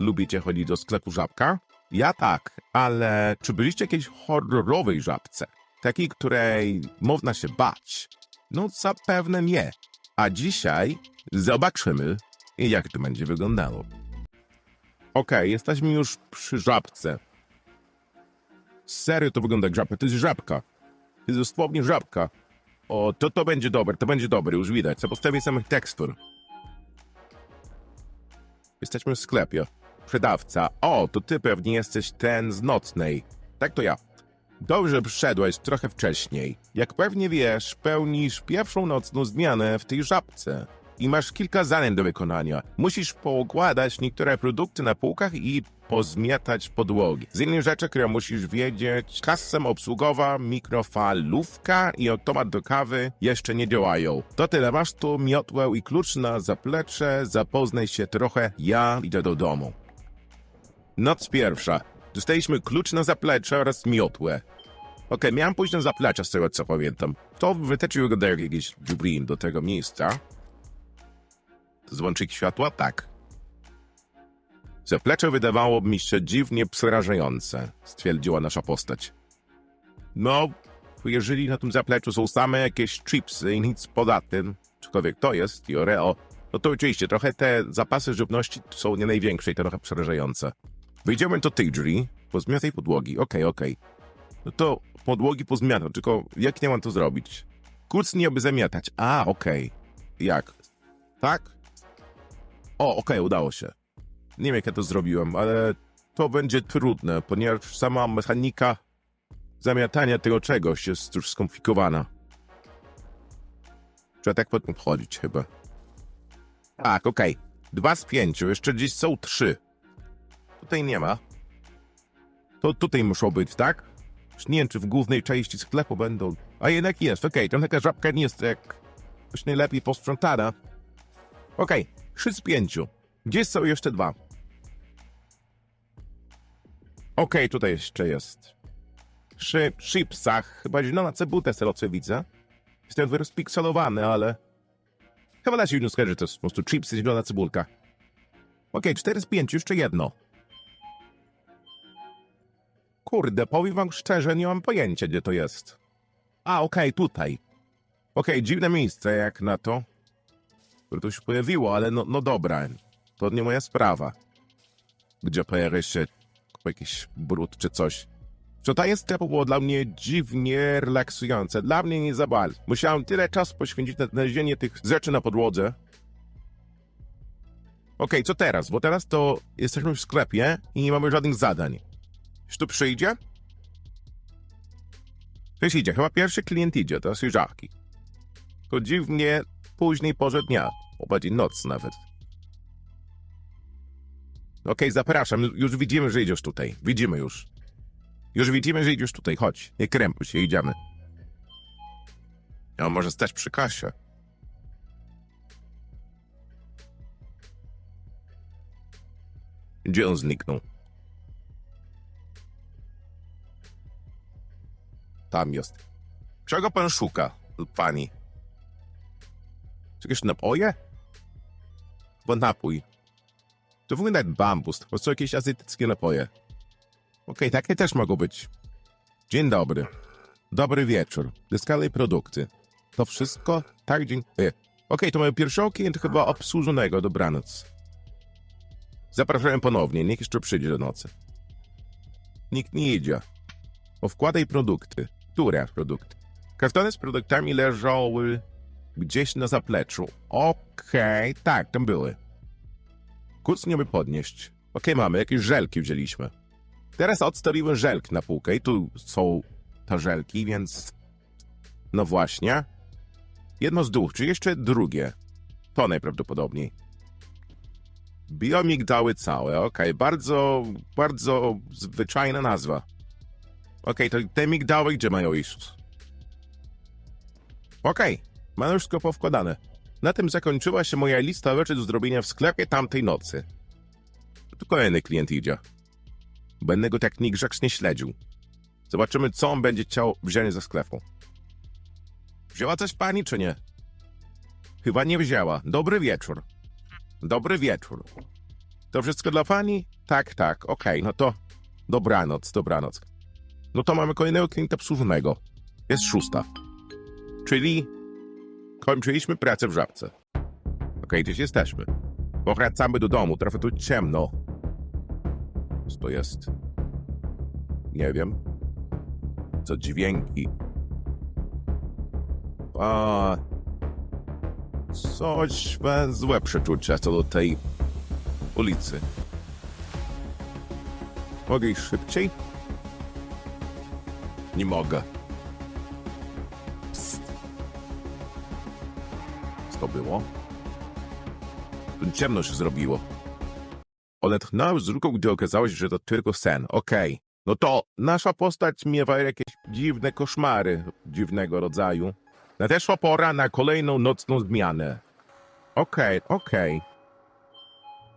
Lubicie chodzić do sklepu żabka? Ja tak, ale czy byliście w horrorowej żabce? Takiej, której można się bać? No zapewne nie. A dzisiaj zobaczymy, jak to będzie wyglądało. Okej, jesteśmy już przy żabce. Serio to wygląda jak żabka. To jest żabka. To jest dosłownie żabka. O, to to będzie dobre, to będzie dobre, już widać. Co postawię samych tekstur. Jesteśmy w sklepie. Sprzedawca. O, to ty pewnie jesteś ten z nocnej. Tak to ja. Dobrze przyszedłeś trochę wcześniej. Jak pewnie wiesz, pełnisz pierwszą nocną zmianę w tej żabce. I masz kilka zadań do wykonania. Musisz poukładać niektóre produkty na półkach i pozmiatać podłogi. Z innych rzeczy, które musisz wiedzieć, kasa obsługowa, mikrofalówka i automat do kawy jeszcze nie działają. To tyle, masz tu miotłę i klucz na zaplecze, zapoznaj się trochę, ja idę do domu. Noc pierwsza. Dostaliśmy klucz na zaplecze oraz miotłę. Okej, miałem pójść na zaplecze z tego co pamiętam. To wytyczył go do jakiejś drzwi do tego miejsca. Złączyk światła? Tak. Zaplecze wydawało mi się dziwnie przerażające, stwierdziła nasza postać. No, jeżeli na tym zapleczu są same jakieś chipsy i nic poza tym, cokolwiek to jest, i Oreo, no to oczywiście trochę te zapasy żywności są nie największe i trochę przerażające. Wyjdziemy do tej drzwi, pozmiataj podłogi, okej, okej. No to podłogi pozmiatam, tylko jak nie mam to zrobić? Kuc nie by zamiatać, a okej. Jak? Tak? O, okej, udało się. Nie wiem, jak ja to zrobiłem, ale to będzie trudne, ponieważ sama mechanika zamiatania tego czegoś jest już skomplikowana. Trzeba tak potem chodzić chyba. Tak, okej. Dwa z pięciu, jeszcze gdzieś są trzy. Tutaj nie ma. To tutaj muszą być, tak? Już nie wiem, czy w głównej części sklepu będą. A jednak jest, okej, tam taka żabka nie jest jak... Już najlepiej posprzątana. Okej, trzy z pięciu. Gdzie są jeszcze dwa? Okej, tutaj jeszcze jest. Przy chipsach, chyba zielona cebulka z tego co widzę. Jestem wyrozpikselowany, ale... Chyba da się już skojarzyć, to jest po prostu chipsy, zielona cebulka. Okej, cztery z pięciu, jeszcze jedno. Kurde, powiem wam szczerze, nie mam pojęcia, gdzie to jest. A, okej, tutaj. Okej, dziwne miejsce jak na to. Które to się pojawiło, ale no, no dobra. To nie moja sprawa. Gdzie pojawia się jakiś brud czy coś. Sprzątanie sklepu było dla mnie dziwnie relaksujące. Dla mnie nie za bardzo. Musiałem tyle czasu poświęcić na znalezienie tych rzeczy na podłodze. Okej, co teraz? Bo teraz to jesteśmy w sklepie i nie mamy żadnych zadań. Czy tu przyjdzie? Ktoś idzie. Chyba pierwszy klient idzie, to świeżaki. To dziwnie późnej porze dnia. O, bardziej noc nawet. Okej, zapraszam. Już widzimy, że idziesz tutaj. Widzimy już. Już widzimy, że idziesz tutaj. Chodź. Nie krępuj się, idziemy. A może stać przy kasie? Gdzie on zniknął? Tam jest. Czego pan szuka, pani? Czy jakieś napoje? Bo napój. To wygląda jak bambus. To są jakieś azjatyckie napoje. Okej, takie też mogą być. Dzień dobry. Dobry wieczór. Dyskale produkty. To wszystko? Tak, dzień... E. Okej, to mamy pierwszego klienta chyba obsłużonego. Dobranoc. Zapraszam ponownie. Niech jeszcze przyjdzie do nocy. Nikt nie idzie. O, wkładaj produkty. Które produkty? Kartony z produktami leżały gdzieś na zapleczu. Okej, tak, tam były. Kuc nie by podnieść. Okej, mamy, jakieś żelki wzięliśmy. Teraz odstawiłem żelk na półkę i tu są te żelki, więc... No właśnie. Jedno z dwóch, czy jeszcze drugie? To najprawdopodobniej. Biomigdały całe, okej, bardzo, bardzo zwyczajna nazwa. Okej, to te migdały gdzie mają iść? Okej, mam już wszystko powkładane. Na tym zakończyła się moja lista rzeczy do zrobienia w sklepie tamtej nocy. Tu kolejny klient idzie. Będę go tak niegrzecznie śledził. Zobaczymy, co on będzie chciał wziąć ze sklepu. Wzięła coś pani, czy nie? Chyba nie wzięła. Dobry wieczór. Dobry wieczór. To wszystko dla pani? Tak, tak, okej, no to dobranoc, dobranoc. No to mamy kolejnego klienta obsłużonego. Jest szósta. Czyli kończyliśmy pracę w żabce. Okej, gdzieś jesteśmy. Powracamy do domu, trochę tu ciemno. Co to jest? Nie wiem. Co dźwięki. A... Coś złe przeczucia co do tej ulicy. Mogę iść szybciej? Nie mogę. Psst. Co to było? Tu ciemno się zrobiło. Odetchnąłem z ruką, gdy okazało się, że to tylko sen. Okej. No to nasza postać miewa jakieś dziwne koszmary dziwnego rodzaju. Nadeszła pora na kolejną nocną zmianę. Okej, okej.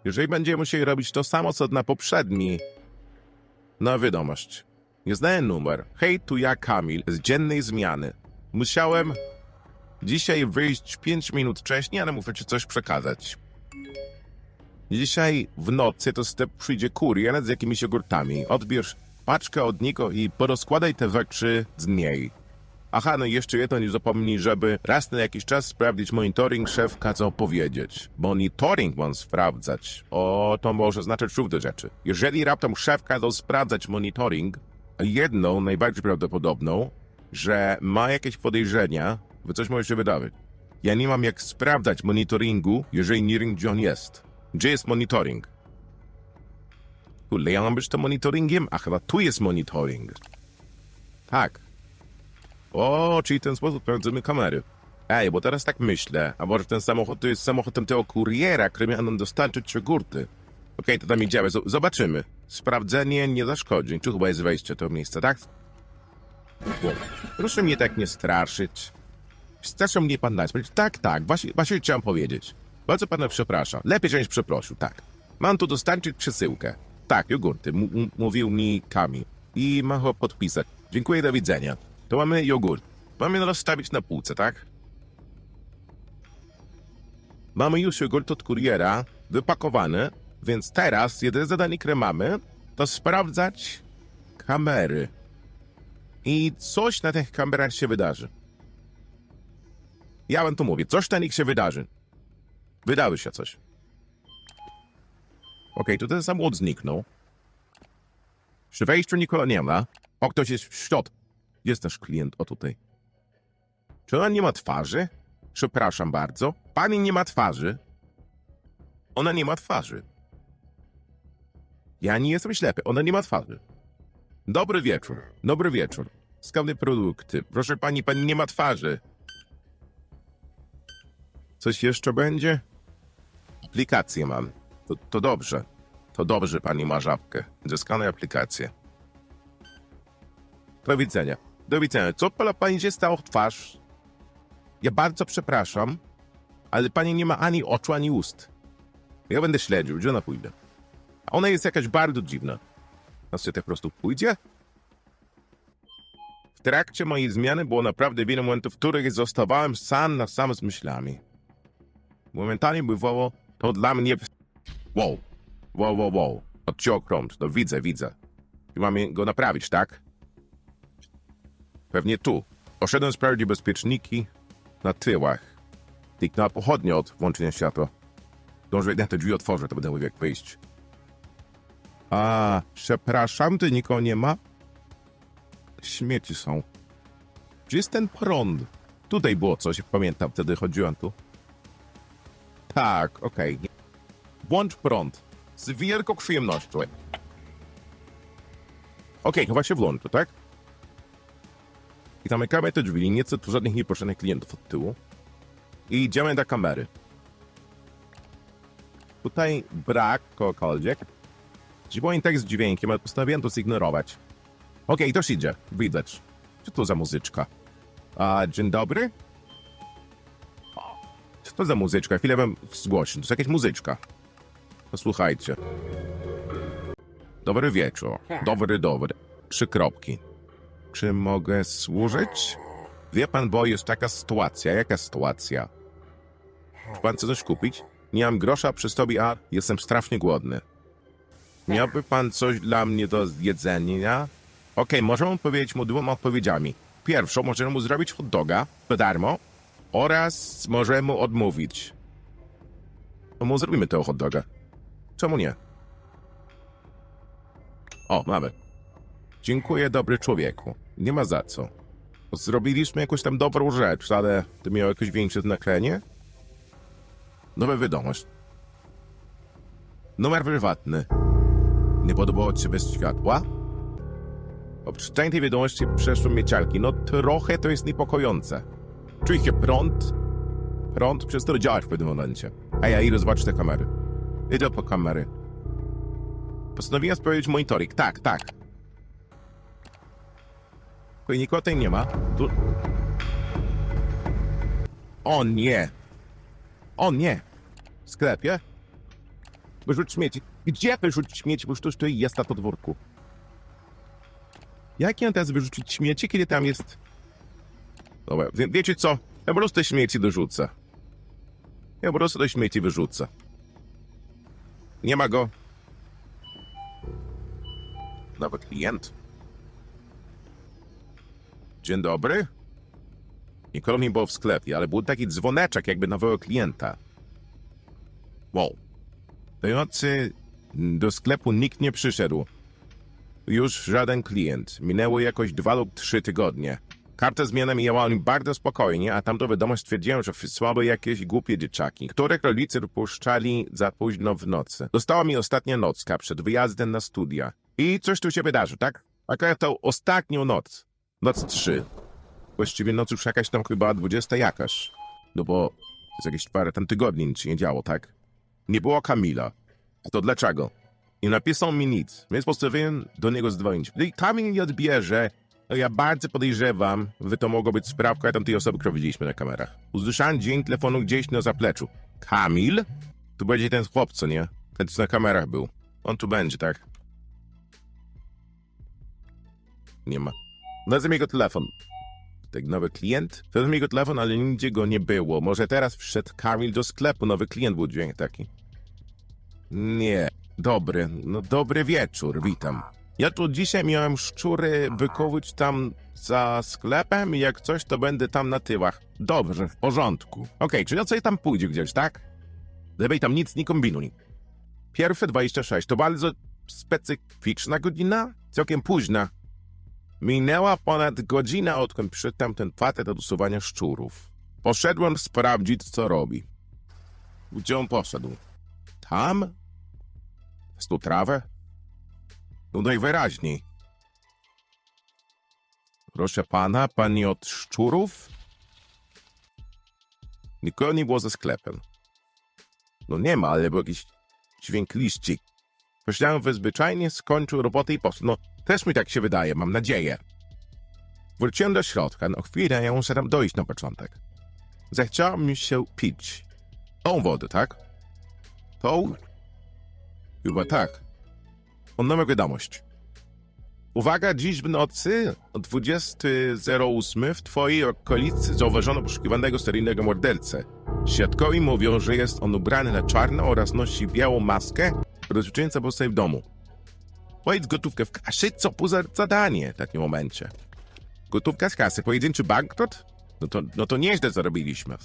Jeżeli będziemy musieli robić to samo, co na poprzedni... No wiadomość. Nie znaję numer. Hej, tu ja Kamil z dziennej zmiany. Musiałem dzisiaj wyjść 5 minut wcześniej, ale muszę ci coś przekazać. Dzisiaj w nocy to step przyjdzie kurier z jakimiś jogurtami. Odbierz paczkę od niego i porozkładaj te rzeczy z niej. Aha, no i jeszcze jedno, nie zapomnij, żeby raz na jakiś czas sprawdzić monitoring, szef kazał powiedzieć. Monitoring mam sprawdzać. O, to może znaczyć różne rzeczy. Jeżeli raptem szef kazał sprawdzać monitoring, jedną, najbardziej prawdopodobną, że ma jakieś podejrzenia, by coś może się wydarzyć. Ja nie mam jak sprawdzać monitoringu, jeżeli nie wiem, gdzie on jest. Gdzie jest monitoring? Kurde, ja mam być to monitoringiem? Ach, chyba tu jest monitoring. Tak. O, czyli w ten sposób sprawdzimy kamery. Ej, bo teraz tak myślę, a może ten samochód to jest samochodem tego kuriera, który miał nam dostarczyć jogurty. Okej, to tam idziemy, zobaczymy. Sprawdzenie nie zaszkodzi. Tu chyba jest wejście do miejsca, tak? Proszę mnie tak nie straszyć. Straszy mnie pan nazwać. Tak, tak, właśnie, właśnie chciałem powiedzieć. Bardzo pana przepraszam. Lepiej, żebyś przeprosił, tak. Mam tu dostarczyć przesyłkę. Tak, jogurty, mówił mi Kamil. I mam go podpisać. Dziękuję, do widzenia. To mamy jogurt. Mamy rozstawić na półce, tak? Mamy już jogurt od kuriera, wypakowany, więc teraz jedyne zadanie, które mamy, to sprawdzać kamery. I coś na tych kamerach się wydarzy. Ja wam to mówię, coś na nich się wydarzy. Wydarzy się coś. Okej, to ten samochód zniknął. Przy wejściu nikogo nie ma. O, ktoś jest w środku. Jest nasz klient, o tutaj. Czy ona nie ma twarzy? Przepraszam bardzo. Pani nie ma twarzy. Ona nie ma twarzy. Ja nie jestem ślepy. Ona nie ma twarzy. Dobry wieczór. Dobry wieczór. Skawne produkty. Proszę pani, pani nie ma twarzy. Coś jeszcze będzie? Aplikację mam. To, to dobrze. To dobrze, pani ma żabkę. Zyskanej aplikację. Do widzenia. Do widzenia. Co pani się stało w twarz? Ja bardzo przepraszam, ale pani nie ma ani oczu, ani ust. Ja będę śledził, gdzie ona pójdzie. Ona jest jakaś bardzo dziwna. A się tak po prostu pójdzie? W trakcie mojej zmiany było naprawdę wiele momentów, w których zostawałem sam na sam z myślami. Momentami bywało to dla mnie... Wow, wow, wow, wow. Odciął krąg, no widzę, widzę. I mamy go naprawić, tak? Pewnie tu. Poszedłem sprawdzić bezpieczniki na tyłach. Kliknąłem pochodnie od włączenia światła. Dążę, jak te drzwi otworzę, to będę mógł jak wyjść. A, przepraszam, tu nikogo nie ma? Śmieci są. Gdzie jest ten prąd? Tutaj było coś, pamiętam, wtedy chodziłem tu. Tak, okej. Włącz prąd. Z wielką przyjemnością. Okej, chyba się włączy, tak? I zamykamy te drzwi, nieco tu żadnych nieproszonych klientów od tyłu. I idziemy do kamery. Tutaj brak kogokolwiek. Dziwny tekst z dźwiękiem, ale postanowiłem to zignorować. Okej, to idzie. Widać. Co to za muzyczka? A, dzień dobry? Co to za muzyczka? Chwilę wam zgłoszę. To jest jakaś muzyczka. Posłuchajcie. Dobry wieczór. Dobry, dobry. Trzy kropki. Czy mogę służyć? Wie pan, bo jest taka sytuacja. Jaka sytuacja? Czy pan chce coś kupić? Nie mam grosza przy sobie, a jestem strasznie głodny. Miałby pan coś dla mnie do jedzenia? Okej, możemy powiedzieć mu dwoma odpowiedziami. Pierwszą, możemy mu zrobić hot doga za darmo oraz możemy mu odmówić. No mu zrobimy tego hot doga. Czemu nie? O, mamy. Dziękuję, dobry człowieku. Nie ma za co. Zrobiliśmy jakąś tam dobrą rzecz, ale to miało jakieś większe znaczenie? Nowa wiadomość. Numer prywatny. Nie podobało ci się bez światła? Przeczytaniu tej wiadomości przeszły mieciarki. No trochę to jest niepokojące. Czuję się prąd. Prąd przestał działać w pewnym momencie. A ja idę zobaczyć te kamery. Idę po kamery. Postanowiłem sprawdzić monitoring. Tak, tak. Tylko nikogo nie ma. Tu... O nie! O nie! W sklepie? Wyrzuć śmieci. Gdzie wyrzucić śmieci? Bo już to tu jest na podwórku. Jak ja teraz wyrzucić śmieci, kiedy tam jest... Dobra, wie, wiecie co? Ja po prostu te śmieci dorzucę. Ja po prostu te śmieci wyrzucę. Nie ma go. Nowy klient. Dzień dobry. Nikogo nie było w sklepie, ale był taki dzwoneczek jakby nowego klienta. Wow. Nocy do sklepu nikt nie przyszedł. Już żaden klient. Minęło jakoś dwa lub trzy tygodnie. Kartę zmianę mijała bardzo spokojnie, a tamto wiadomość stwierdziłem, że wysłały jakieś głupie dzieciaki, których rodzice dopuszczali za późno w nocy. Dostała mi ostatnia nocka przed wyjazdem na studia. I coś tu się wydarzy, tak? Akurat to ostatnią noc. Noc trzy. Właściwie noc już jakaś tam chyba dwudziesta jakaś. No bo jest jakieś parę tam tygodni nic się nie działo, tak? Nie było Kamila. To dlaczego? Nie napisał mi nic, więc postanowiłem do niego zdzwonić. Gdy Kamil nie odbierze, ja bardzo podejrzewam, że to mogła być sprawka tamtej osoby, którą widzieliśmy na kamerach. Usłyszałem dźwięk telefonu gdzieś na zapleczu. Kamil? Tu będzie ten chłop, co nie? Ten, co na kamerach był. On tu będzie, tak? Nie ma. Wezmę jego telefon. Tak, nowy klient? Wezmę jego telefon, ale nigdzie go nie było. Może teraz wszedł Kamil do sklepu, nowy klient był dźwięk taki. Nie. Dobry, no dobry wieczór, witam. Ja tu dzisiaj miałem szczury wykołuć tam za sklepem i jak coś, to będę tam na tyłach. Dobrze, w porządku. Okej, czyli on sobie tam pójdzie gdzieś, tak? Lepiej tam nic nie kombinuj. Pierwsze 26 to bardzo specyficzna godzina, całkiem późna. Minęła ponad godzina, odkąd przyszedł ten facet do usuwania szczurów. Poszedłem sprawdzić, co robi. Gdzie on poszedł? Tam? Z tu trawę? No najwyraźniej. Proszę pana, pani od szczurów? Nikogo nie było ze sklepem. No nie ma, ale był jakiś dźwięk liści. Myślałem, że zwyczajnie skończył robotę i poszedł. No, też mi tak się wydaje, mam nadzieję. Wróciłem do środka, no chwilę, ja muszę tam dojść na początek. Zechciało mi się pić. Tą wodę, tak? Tą? Chyba tak. On nowa wiadomość. Uwaga, dziś w nocy o 20.08 w twojej okolicy zauważono poszukiwanego seryjnego mordercę. Świadkowie mówią, że jest on ubrany na czarno oraz nosi białą maskę, rozliczająca po sobie w domu. Pojedź gotówkę w kasie, co po za zadanie w takim momencie. Gotówka z kasy, pojedynczy banknot? No to, no to nieźle zarobiliśmy.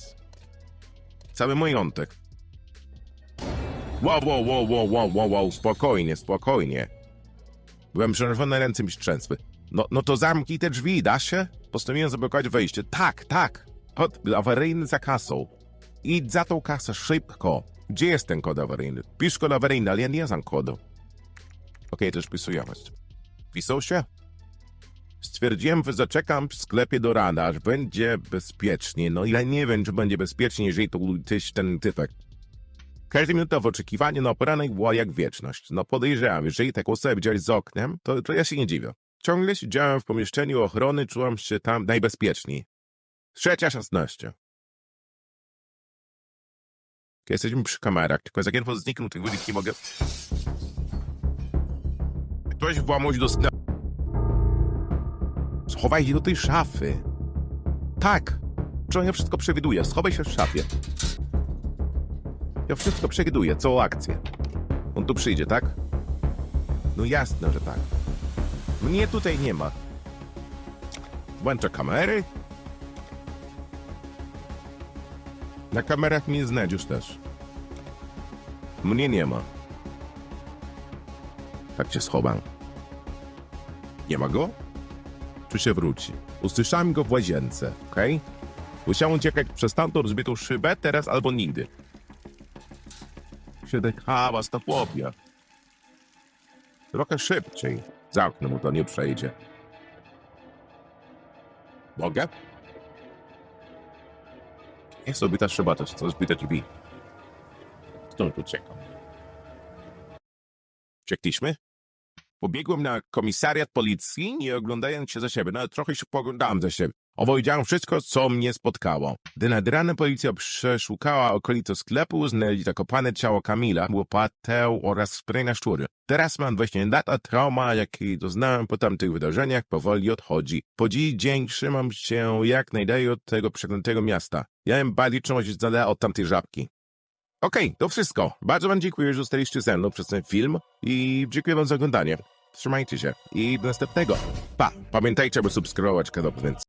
Cały majątek. Wow, wow, wow, wow, wow, wow, wow, spokojnie, spokojnie. Byłem przerażony, ręce mi się. No, no to zamknij te drzwi, da się? Postanowiłem zablokować wejście. Tak, tak. Kod awaryjny za kasą. Idź za tą kasę szybko. Gdzie jest ten kod awaryjny? Pisz kod awaryjny, ale ja nie znam kodu. Okej, też pisujemy. Pisał się? Stwierdziłem, że zaczekam w sklepie do rana, aż będzie bezpiecznie. No ja nie wiem, czy będzie bezpiecznie, jeżeli to tyś ten typek. W oczekiwaniu na poranek była jak wieczność. No podejrzewam, jeżeli taką osobę widziałeś z oknem, to, to ja się nie dziwię. Ciągle siedziałem w pomieszczeniu ochrony, czułam się tam najbezpieczniej. Trzecia szesnaście. Jesteśmy przy kamerach, tylko jak jeden zniknął, tych ludzi nie mogę... Ktoś włamać do sklepu. Schowaj się do tej szafy. Tak. Czy wszystko przewiduję? Schowaj się w szafie. Ja wszystko przewiduję, całą akcję. On tu przyjdzie, tak? No jasne, że tak. Mnie tutaj nie ma. Włączę kamery. Na kamerach mnie znajdziesz też. Mnie nie ma. Tak się schowam. Nie ma go? Czy się wróci? Usłyszałem go w łazience, okej? Musiałem uciekać przez tamtą rozbitą szybę, teraz albo nigdy. Siedek hałas to chłopie. Trochę szybciej. Za oknem mu to nie przejdzie. Mogę? Jest sobie ta szyba, to jest zbite drzwi. Stąd uciekam. Uciekliśmy? Pobiegłem na komisariat policji, nie oglądając się za siebie. No, trochę się poglądałem za siebie. Opowiedziałem wszystko, co mnie spotkało. Gdy nad ranem policja przeszukała okolice sklepu, znaleźli zakopane ciało Kamila, łopatę oraz spray szczury. Teraz mam właśnie lat, a trauma, jakiej doznałem po tamtych wydarzeniach, powoli odchodzi. Po dziś dzień trzymam się jak najdalej od tego przeklętego miasta. Ja im bardziej trzymać z dala od tamtej żabki. Okej, to wszystko. Bardzo wam dziękuję, że zostaliście ze mną przez ten film i dziękuję wam za oglądanie. Trzymajcie się i do następnego. Pa! Pamiętajcie, aby subskrybować kanał, więc